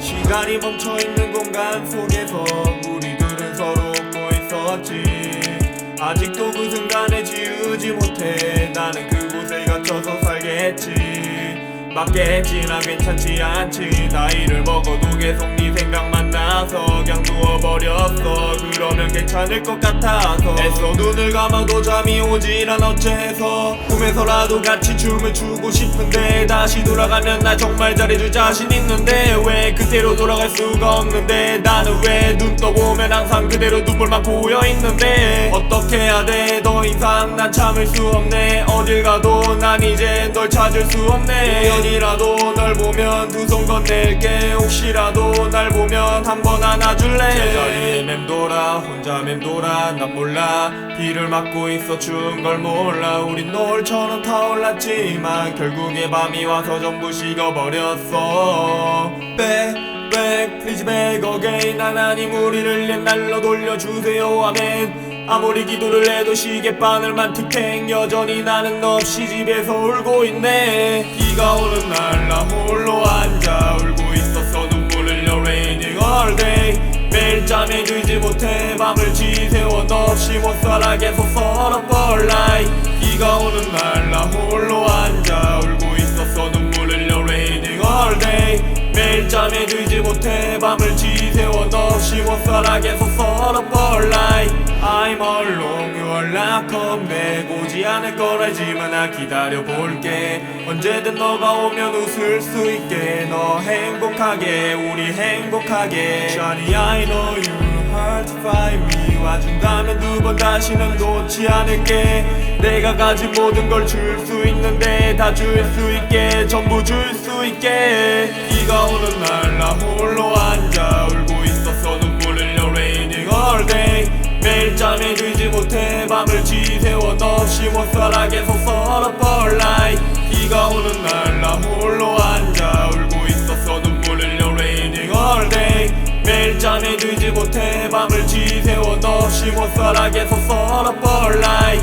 시간이 멈춰있는 공간 속에서 우리들은 서로 웃고 있었지. 아직도 그 순간에 지우지 못해 나는 그곳에 갇혀서 살겠지. 맞겠지 나 괜찮지 않지. 나이를 먹어도 계속 네 생각만 나서 그냥 누워버렸어. 그러면 괜찮을 것 같아서 애써 눈을 감아도 잠이 오질 않아 어째서 꿈에서라도 같이 춤을 추고 싶은데 다시 돌아가면 나 정말 잘해줄 자신 있는데 왜 그대로 돌아갈 수가 없는데 나는 왜 눈 떠보면 항상 그대로 눈물만 고여있는데? 어떻게 해야 돼? 더 이상 난 참을 수 없네. 어딜 가도 난 이제 널 찾을 수 없네. 우연이라도 널 보면 두 손 건넬게. 혹시라도 날 보면 한 번 안아줄래? 제자리에 맴돌아 혼자 맴돌아. 난 몰라. 비를 맞고 있어 추운 걸 몰라. 우린 노을처럼 타올랐지만 결국에 밤이 와서 전부 식어버렸어 please 하나님 우리를 옛날로 돌려주세요. 아멘. 아무리 기도를 해도 시계바늘만 틱탱 여전히 나는 없이 집에서 울고 있네. 비가 오는 날 나 홀로 앉아 울고 있었어. 눈물 흘려 raining all day. 매일 잠에 들지 못해 밤을 지새워 너 없이 못 살아. 계속 썰어버라이 매일 잠에 들지 못해 밤을 지새워 너 없이 못 살아 계속 썰어버라이 I'm alone 연락 없네 보지 않을 걸 알지만 나 기다려볼게. 언제든 너가 오면 웃을 수 있게. 너 행복하게 우리 행복하게. Shawty I know you hard to find me. 와준다면 두 번 다시는 놓지 않을게. 내가 가진 모든 걸 줄 수 있는데 다 줄 수 있게 전부 줄 수 있게. 비가 너 없이 못 살아 계속 썰어버라이 비가 오는 날 나 홀로 앉아 울고 있었어 눈물 흘려 raining all day. 매일 잠에 들지 못해 밤을 지새워 너 없이 못 살아 계속 썰어버라이